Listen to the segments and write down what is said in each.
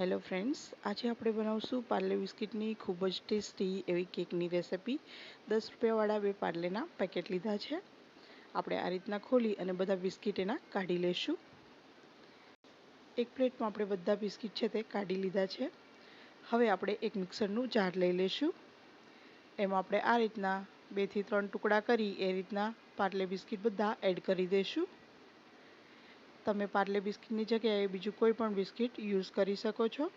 Hello friends આજે આપણે બનાવશું પાર્લે બિસ્કિટની ખૂબ જ ટેસ્ટી એવી કેકની રેસિપી. દસ રૂપિયાવાળા બે પાર્લેના પેકેટ લીધા છે. આપણે આ રીતના ખોલી અને બધા બિસ્કિટ એના કાઢી લઈશું એક પ્લેટમાં આપણે બધા બિસ્કિટ છે તે કાઢી લીધા છે. હવે આપણે એક મિક્સરનું જાર લઈ લઈશું એમાં આપણે આ રીતના બેથી ત્રણ ટુકડા કરી એ રીતના પાર્લે બિસ્કિટ બધા એડ કરી દઈશું તમે પાર્લે બિસ્કિટની જગ્યાએ બીજું કોઈ પણ બિસ્કિટ યુઝ કરી શકો છો.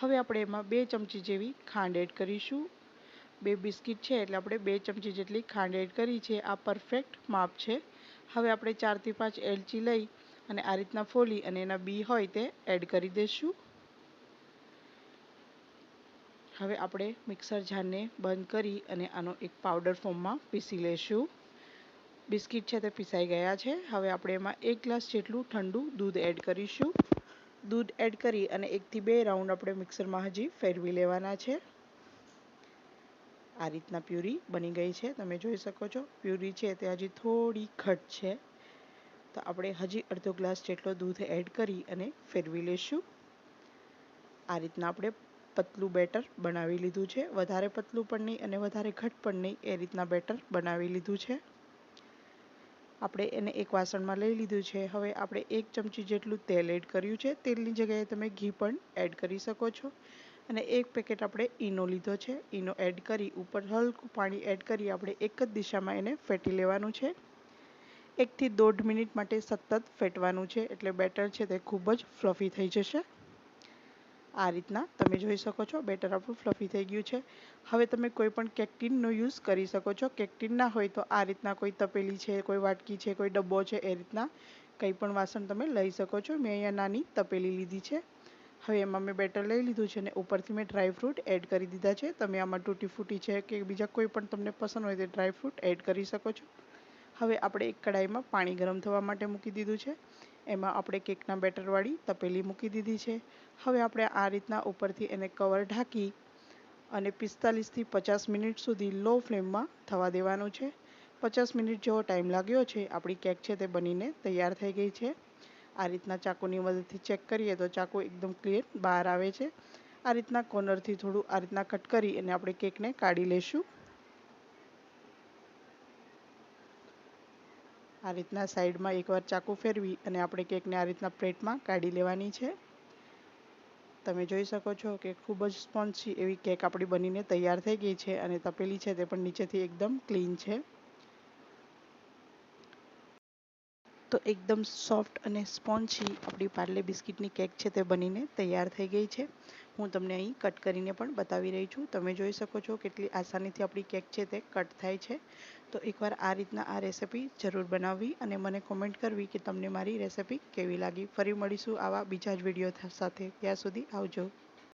હવે આપણે એમાં બે ચમચી જેવી ખાંડ એડ કરીશું. બે બિસ્કિટ છે એટલે આપણે બે ચમચી જેટલી ખાંડ એડ કરી છે. આ પરફેક્ટ માપ છે. હવે આપણે ચારથી પાંચ એલચી લઈ અને આ રીતના ફોલી અને એના બી હોય તે એડ કરી દઈશું. હવે આપણે મિક્સર જારને બંધ કરી અને આનો એક પાવડર ફોર્મમાં પીસી લઈશું. બિસ્કિટ છે તે પીસાઈ ગયા છે. હવે આપણે એમાં એક ગ્લાસ જેટલું ઠંડુ દૂધ એડ કરીશું. દૂધ એડ કરી અને એકથી બે રાઉન્ડ આપણે મિક્સરમાં હજી ફેરવી લેવાના છે. આ રીતના પ્યુરી બની ગઈ છે. તમે જોઈ શકો છો, પ્યુરી છે તે હજી થોડી ઘટ છે. તો આપણે હજી અડધો ગ્લાસ જેટલો દૂધ એડ કરી અને ફેરવી લઈશું આ રીતના આપણે પતલું બેટર બનાવી લીધું છે. વધારે પતલું પણ નહીં અને વધારે ઘટ પણ નહીં એ રીતના બેટર બનાવી લીધું છે. આપણે એને એક વાસણમાં લઈ લીધું છે. હવે આપણે એક ચમચી જેટલું તેલ એડ કર્યું છે. તેલની જગ્યાએ તમે ઘી પણ એડ કરી શકો છો. અને એક પેકેટ આપણે ઈનો લીધો છે. ઈનો એડ કરી ઉપર હલકું પાણી એડ કરી આપણે એક જ દિશામાં એને ફેટી લેવાનું છે. એકથી દોઢ મિનિટ માટે સતત ફેટવાનું છે. એટલે બેટર છે તે ખૂબ જ ફ્લફી થઈ જશે. આ રીતના તમે જોઈ શકો છો. બેટર આપણું ફ્લફી થઈ ગયું છે. હવે તમે કોઈ પણ કેકટીનનો યુઝ કરી શકો છો. કેકટીન ના હોય તો આ રીતના કોઈ તપેલી છે, કોઈ વાટકી છે, કોઈ ડબ્બો છે, એ રીતના કંઈ પણ વાસણ તમે લઈ શકો છો. મેં અહીંયા નાની તપેલી લીધી છે. હવે એમાં મેં બેટર લઈ લીધું છે અને ઉપરથી મેં ડ્રાયફ્રૂટ એડ કરી દીધા છે. તમે આમાં તૂટી ફૂટી છે કે બીજા કોઈ પણ તમને પસંદ હોય તે ડ્રાયફ્રૂટ એડ કરી શકો છો. હવે આપણે એક કડાઈમાં પાણી ગરમ થવા માટે મૂકી દીધું છે. એમાં આપણે કેકના બેટરવાળી તપેલી મૂકી દીધી છે. હવે આપણે આ રીતના ઉપરથી એને કવર ઢાંકી અને પિસ્તાલીસથી પચાસ મિનિટ સુધી લો ફ્લેમમાં થવા દેવાનું છે. પચાસ મિનિટ જેવો ટાઈમ લાગ્યો છે, આપણી કેક છે તે બનીને તૈયાર થઈ ગઈ છે. આ રીતના ચાકુની મદદથી ચેક કરીએ તો ચાકુ એકદમ ક્લિયર બહાર આવે છે. આ રીતના કોર્નરથી થોડું આ રીતના કટ કરી અને આપણે કેકને કાઢી લઈશું આ રીતના સાઈડમાં એકવાર ચાકુ ફેરવી અને આપણે કેકને આ રીતના પ્લેટમાં કાઢી લેવાની છે. તમે જોઈ શકો છો કે ખૂબ જ સ્પોન્જી એવી કેક આપણી બનીને તૈયાર થઈ ગઈ છે અને તપેલી છે તે પણ નીચેથી એકદમ ક્લીન છે. તો એકદમ સોફ્ટ અને સ્પોન્જી આપણી પાર્લે બિસ્કિટની કેક છે તે બનીને તૈયાર થઈ ગઈ છે. હું તમને અહીં કટ કરીને પણ બતાવી રહી છું. તમે જોઈ શકો છો કેટલી આસાનીથી આપણી કેક છે તે કટ થાય છે. તો એકવાર આ રીતના આ રેસિપી જરૂર બનાવવી અને મને કોમેન્ટ કરવી કે તમને મારી રેસિપી કેવી લાગી. ફરી મળીશું આવા બીજા જ વીડિયો સાથે. ત્યાં સુધી આવજો.